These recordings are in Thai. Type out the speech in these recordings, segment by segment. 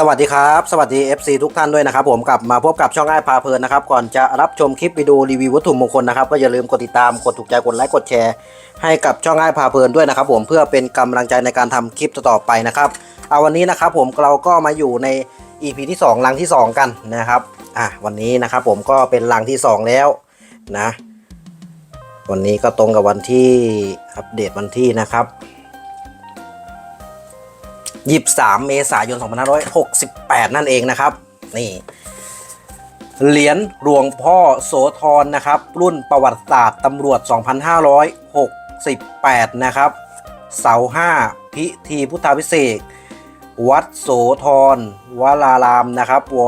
สวัสดีครับ สวัสดี FC ทุกท่านด้วยนะครับผมกลับมาพบกับช่องไอ้พาเพลินนะครับ ก่อนจะรับชมคลิปวิดีโอรีวิววัตถุมงคลนะครับก็อย่าลืมกดติดตามกดถูกใจกดไลค์กดแชร์ให้กับช่องไอ้พาเพลินด้วยนะครับผมเพื่อเป็นกำลังใจในการทำคลิปต่อไปนะครับเอาวันนี้นะครับผมเราก็มาอยู่ใน EP ที่2ลังที่ 2 กันนะครับอะวันนี้นะครับผมก็เป็นลังที่ 2 แล้วนะวันนี้ก็ตรงกับวันที่อัปเดตวันที่นะครับ 23 เมษายน 2568 นั่นเองนะครับ นี่เหรียญหลวงพ่อโสธรนะครับ รุ่นประวัติศาสตร์ตำรวจ 2568 นะครับ เสา5พิธีพุทธาพิเศษวัดโสธรวรารามนะครับ ว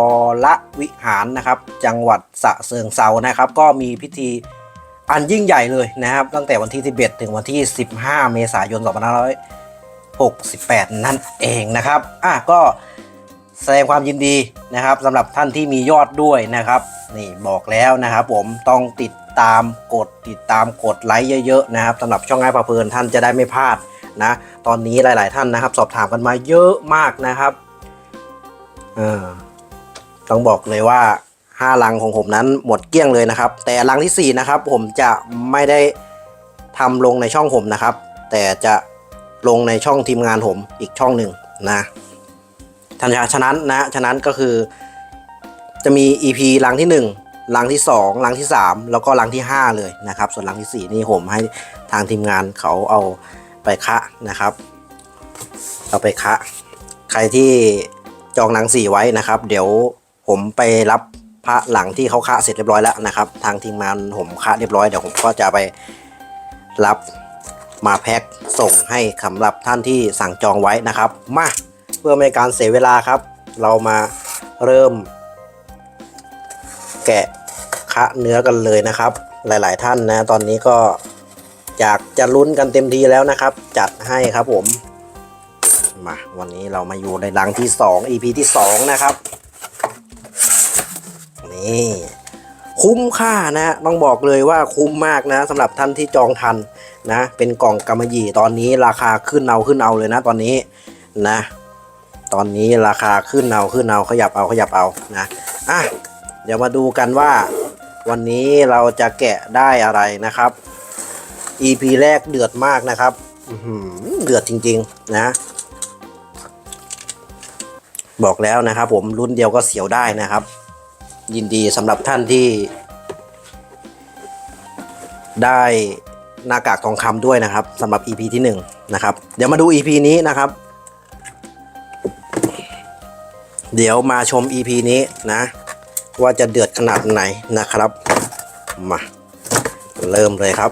รวิหารนะครับ จังหวัดสะเชิงเซานะครับ ก็มีพิธีอันยิ่งใหญ่เลยนะครับ ตั้งแต่วันที่ 11 ถึงวันที่ 15 เมษายน 2500 68 นั่นเองนะครับอะก็แสดงความยินดีนะครับสำหรับท่านที่มียอดด้วยนะครับนี่บอกแล้วนะครับ ผมต้องติดตามกดติดตามกดไลค์เยอะๆนะครับสำหรับช่องไอ้พาเพลินท่านจะได้ไม่พลาดนะตอนนี้หลาย ๆ ท่านนะครับ สอบถามกันมาเยอะมากนะครับเออต้องบอกเลยว่า5ลังของผมนั้นหมดเกลี้ยงเลยนะครับ แต่ลังที่4นะครับผมจะไม่ได้ทำลงในช่องผมนะครับ แต่จะ ลงในช่องทีมงานผมอีกช่องหนึ่งนะท่านฉะนั้นนะฉะนั้นก็คือจะมี EP ลังที่1ลังที่2ลังที่ 3 แล้วก็ลังที่ 5 เลยนะครับ ส่วนลังที่ 4 นี่ผมให้ทางทีมงานเขาเอาไปคะนะครับ เอาไปคะ ใครที่จองลังสี่ไว้นะครับ เดี๋ยวผมไปรับพระหลังที่เขาคะเสร็จเรียบร้อยแล้วนะครับ ทางทีมงานผมคะเรียบร้อยเดี๋ยวผมก็จะไปรับ มาแพ็คส่งให้สำหรับท่านที่สั่งจองไว้นะครับ มาเพื่อไม่ให้การเสียเวลาครับ เรามาเริ่ม แกะคะเนื้อกันเลยนะครับ หลาย ๆ ท่านนะ ตอนนี้ก็อยากจะลุ้นกันเต็มทีแล้วนะครับ จัดให้ครับผมมาวันนี้เรามาอยู่ในรังที่ 2 EP ที่ 2 นะครับ นี่ คุ้มค่านะ ต้องบอกเลยว่าคุ้มมากนะสำหรับท่านที่จองทัน นะเป็นกล่องกำมะหยี่ตอนนี้ราคาขึ้นเอาขึ้นเอาเลยนะตอนนี้นะ ตอนนี้ราคาขึ้นเอาขึ้นเอาขยับเอาขยับเอานะอะเดี๋ยวมาดูกันว่า วันนี้เราจะแกะได้อะไรนะครับ EP แรกเดือดมากนะครับเดือดจริง ๆ นะ บอกแล้วนะครับ ผมรุ่นเดียวก็เสียวได้นะครับ ยินดีสำหรับท่านที่ได้ หน้ากากทองคำด้วยนะครับสำหรับ EP ที่1นะครับเดี๋ยวมาดู EP นี้นะครับ เดี๋ยวมาชม EP นี้นะ ว่าจะเดือดขนาดไหนนะครับ มา เริ่มเลยครับ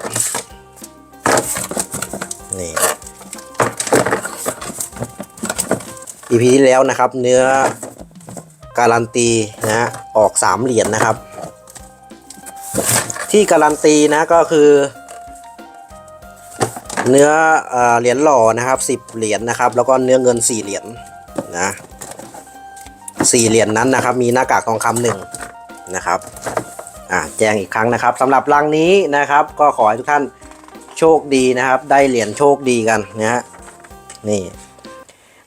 นี่ EP ที่แล้วนะครับ เนื้อการันตีนะฮะออก3เหรียญนะครับ ที่การันตีนะก็คือ เนื้อเอ่อเหรียญหล่อนะครับ10เหรียญนะครับ แล้วก็เนื้อเงิน4เหรียญนะสี่เหรียญนั้นนะครับ มีหน้ากากทองคำหนึ่งนะครับอ่าแจ้งอีกครั้งนะครับสำหรับรังนี้นะครับ ก็ขอให้ทุกท่านโชคดีนะครับ ได้เหรียญโชคดีกันนะฮะนี่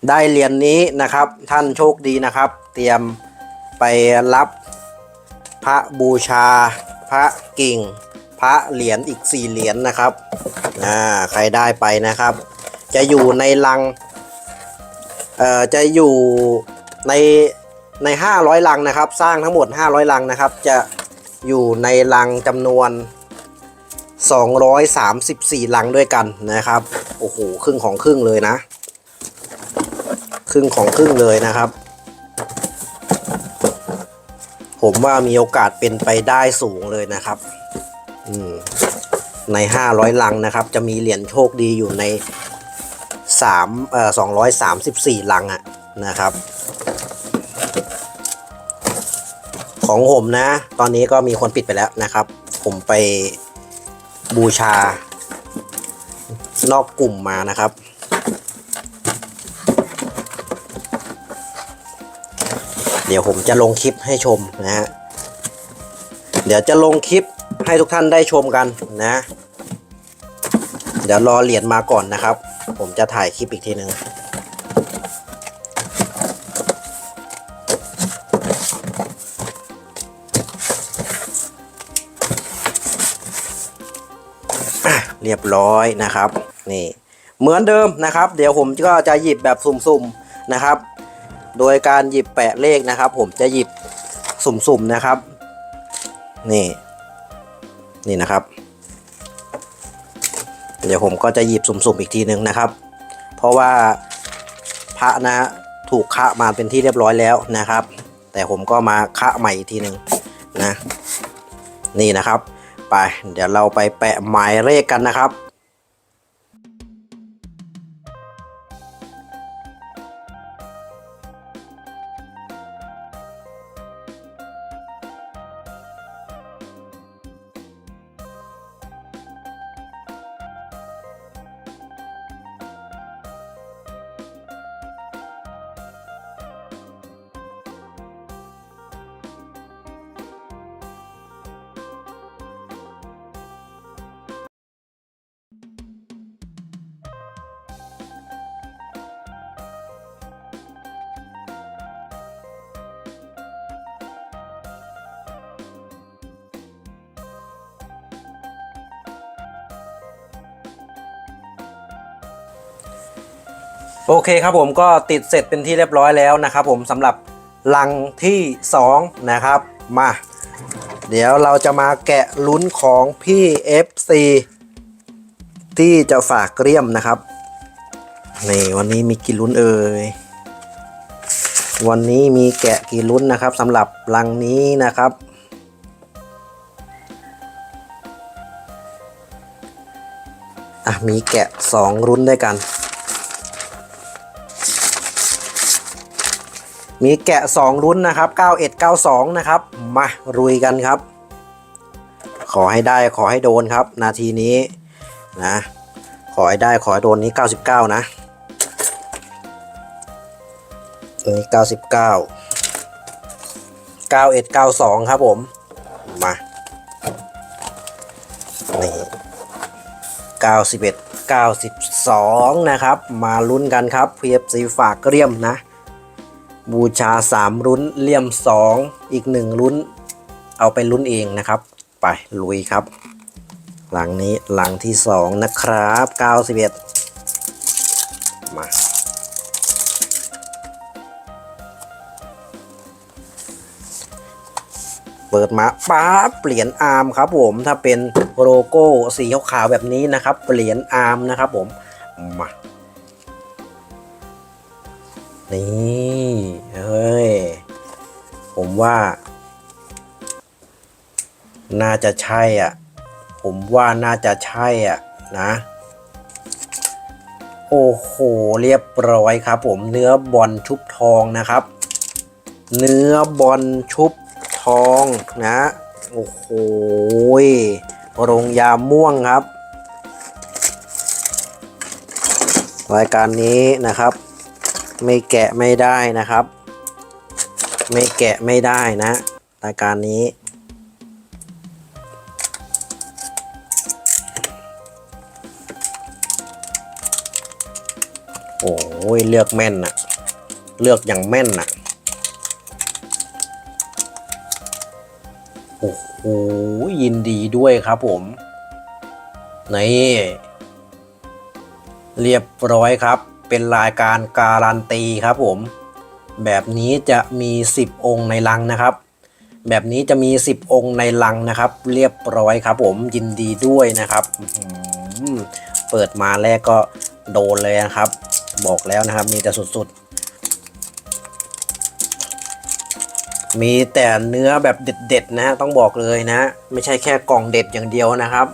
ได้เหรียญนี้นะครับ ท่านโชคดีนะครับ เตรียมไปรับพระบูชาพระกิ่ง พระเหรียญอีก4เหรียญนะครับอ่าใครได้ไปนะครับ จะอยู่ในลังเอ่อจะอยู่ในใน 500 ลังนะครับ สร้างทั้งหมด 500 ลังนะครับ จะอยู่ในลังจำนวน 234 ลังด้วยกันนะครับ โอ้โห ครึ่งของครึ่งเลยนะ ครึ่งของครึ่งเลยนะครับ ผมว่ามีโอกาสเป็นไปได้สูงเลยนะครับ ใน 500 ลังนะครับ จะมีเหรียญโชคดีอยู่ใน3เอ่อ234 ลังอะนะครับ ของผมนะ ตอนนี้ก็มีคนปิดไปแล้วนะครับ ผมไปบูชานอกกลุ่มมานะครับ เดี๋ยวผมจะลงคลิปให้ชมนะฮะ เดี๋ยวจะลงคลิป ให้ทุกท่านได้ชมกันนะ เดี๋ยวรอเหรียญมาก่อนนะครับ ผมจะถ่ายคลิปอีกทีหนึ่งเรียบร้อยนะครับ นี่เหมือนเดิมนะครับ เดี๋ยวผมก็จะหยิบแบบสุ่มๆนะครับ โดยการหยิบแปะเลขนะครับ ผมจะหยิบสุ่มๆนะครับ นี่ นี่นะครับ เดี๋ยวผมก็จะหยิบสุ่มๆอีกทีหนึ่งนะครับ เพราะว่าพระนะถูกคะมาเป็นที่เรียบร้อยแล้วนะครับ แต่ผมก็มาคะใหม่อีกทีหนึ่งนะ นี่นะครับ ไป เดี๋ยวเราไปแปะหมายเลขกันนะครับ โอเคครับผมก็ติดเสร็จเป็นที่เรียบร้อยแล้วนะครับผมสำหรับลังที่ 2 นะครับ มา เดี๋ยวเราจะมาแกะลุ้นของพี่ FC ที่จะฝากเกรียมนะครับนี่วันนี้มีกี่ลุ้นเอ่ยวันนี้มีแกะกี่ลุ้นนะครับสำหรับลังนี้นะครับ อะมีแกะ 2 รุ่นด้วยกัน มีแกะ 2 รุ่นนะครับ 9192 นะครับ มารุยกันครับ ขอให้ได้ขอให้โดนครับ นาทีนี้นะ ขอให้ได้ขอให้โดนนี้ 99 นะอันนี้ 99 9192 ครับผม มานี่91 92 นะครับ มาลุ้นกันครับ PFC ฝากเกรียมนะ บูชา 3 ลุ้นเลี่ยม 2 อีก 1 ลุ้น เอาไปลุ้นเองนะครับ ไปลุยครับ หลังนี้หลังที่ 2 นะครับ 91 มาเปิดมาป๊าเปลี่ยนอาร์มครับผมถ้าเป็นโลโก้สีขาวแบบนี้นะครับ เปลี่ยนอาร์มนะครับผมมา นี่เฮ้ย ผมว่า น่าจะใช่อะ ผมว่าน่าจะใช่อะนะ โอ้โห เรียบร้อยครับ ผมเนื้อบอลชุบทองนะครับ เนื้อบอลชุบทองนะ โอ้โหโรงยาม่วงครับ รายการนี้นะครับ ไม่แกะไม่ได้นะครับ ไม่แกะไม่ได้นะรายการนี้ โอ้ยเลือกแม่นน่ะเลือกอย่างแม่นน่ะโอ้โหยินดีด้วยครับผมนี่เรียบร้อยครับ เป็นรายการการันตีครับผม แบบนี้จะมี 10 องค์ในลังนะครับ แบบนี้จะมี 10 องค์ในลังนะครับ เรียบร้อยครับ ผมยินดีด้วยนะครับเปิดมาแรกก็โดนเลยนะครับ บอกแล้วนะครับ มีแต่สุดๆ มีแต่เนื้อแบบเด็ดๆนะฮะต้องบอกเลยนะ ไม่ใช่แค่กล่องเด็ดอย่างเดียวนะครับ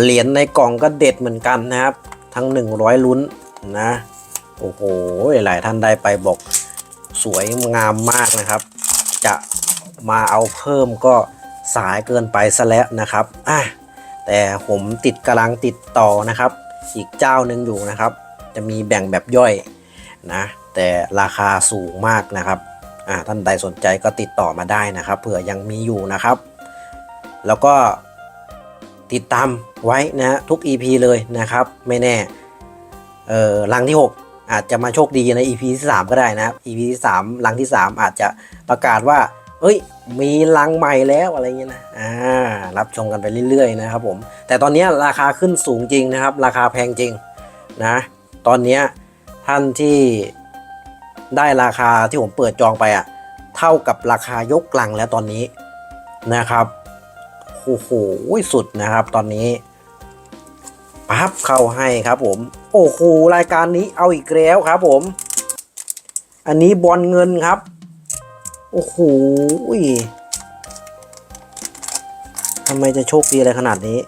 เหรียญในกล่องก็เด็ดเหมือนกันนะครับ ทั้ง 100 ลุ้น นะ โอ้โหหลายท่านได้ไปบอกสวยงามมากนะครับ จะมาเอาเพิ่มก็สายเกินไปซะแล้วนะครับอะแต่ผมติดกำลังติดต่อนะครับ อีกเจ้าหนึ่งอยู่นะครับ จะมีแบ่งแบบย่อยนะ แต่ราคาสูงมากนะครับอ่าท่านใดสนใจก็ติดต่อมาได้นะครับเผื่อยังมีอยู่นะครับ แล้วก็ติดตามไว้นะฮะทุก EP เลยนะครับ ไม่แน่ เออลังที่ 6 อาจจะมาโชคดีใน EP ที่ 3 ก็ได้นะครับ EP ที่3ลังที่ 3 อาจจะประกาศว่า เอ้ย มีลังใหม่แล้วอะไรเงี้ยนะอ่ารับชมกันไปเรื่อยๆนะครับผมแต่ตอนนี้ราคาขึ้นสูงจริงนะครับ ราคาแพงจริงนะตอนนี้ท่านที่ได้ราคาที่ผมเปิดจองไปอะ่ะเท่ากับราคายกกลังแล้วตอนนี้นะครับโอ้โหสุดนะครับตอนนี้ปั๊บเข้าให้ครับผม โอ้โหรายการนี้เอาอีกแล้วครับผม อันนี้บอลเงินครับ โอ้โหทำไมจะโชคดีอะไรขนาดนี้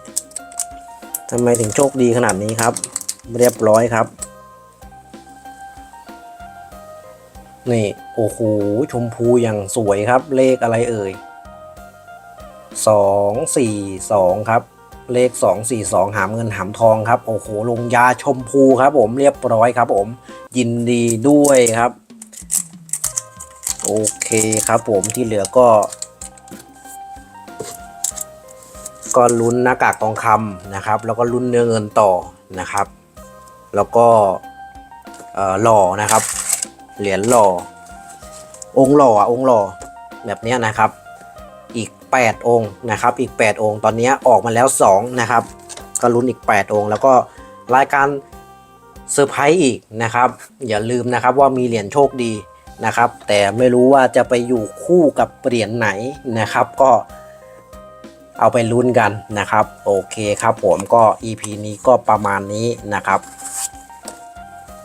ทำไมถึงโชคดีขนาดนี้ครับ เรียบร้อยครับ นี่ โอ้โหชมพูอย่างสวยครับ เลขอะไรเอ่ยสองสี่สองครับ เลขสองสี่สองหามเงินหามทองครับ โอ้โห ลงยาชมพูครับผมเรียบร้อยครับผม ยินดีด้วยครับ โอเคครับผมที่เหลือก็ ก็ลุ้นหน้ากากทองคำนะครับ แล้วก็ลุ้นเนื้อเงินต่อนะครับ แล้วก็หล่อนะครับ เหรียญหล่อ องค์หล่ออะองค์หล่อแบบนี้นะครับ 8 องค์นะครับ อีก 8 องค์ ตอนนี้ออกมาแล้ว 2 นะครับ ก็ลุ้นอีก 8 องค์ แล้วก็รายการเซอร์ไพรส์อีกนะครับ อย่าลืมนะครับว่ามีเหรียญโชคดีนะครับ แต่ไม่รู้ว่าจะไปอยู่คู่กับเหรียญไหนนะครับ ก็เอาไปลุ้นกันนะครับ โอเคครับผมก็ EP นี้ก็ประมาณนี้นะครับ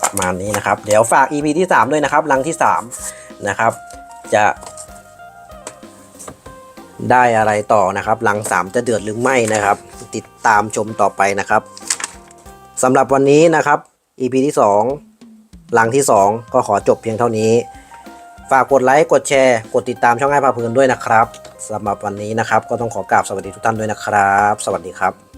ประมาณนี้นะครับ เดี๋ยวฝาก EP ที่ 3 ด้วยนะครับลังที่ 3 นะครับ จะ ได้อะไรต่อนะครับหลัง3จะเดือดหรือไม่นะครับ ติดตามชมต่อไปนะครับสำหรับวันนี้นะครับ EP ที่ 2 หลังที่ 2 ก็ขอจบเพียงเท่านี้ ฝากกดไลค์กดแชร์ กดติดตามช่องให้พาเพลินด้วยนะครับสำหรับวันนี้นะครับ ก็ต้องขอกราบสวัสดีทุกท่านด้วยนะครับ สวัสดีครับ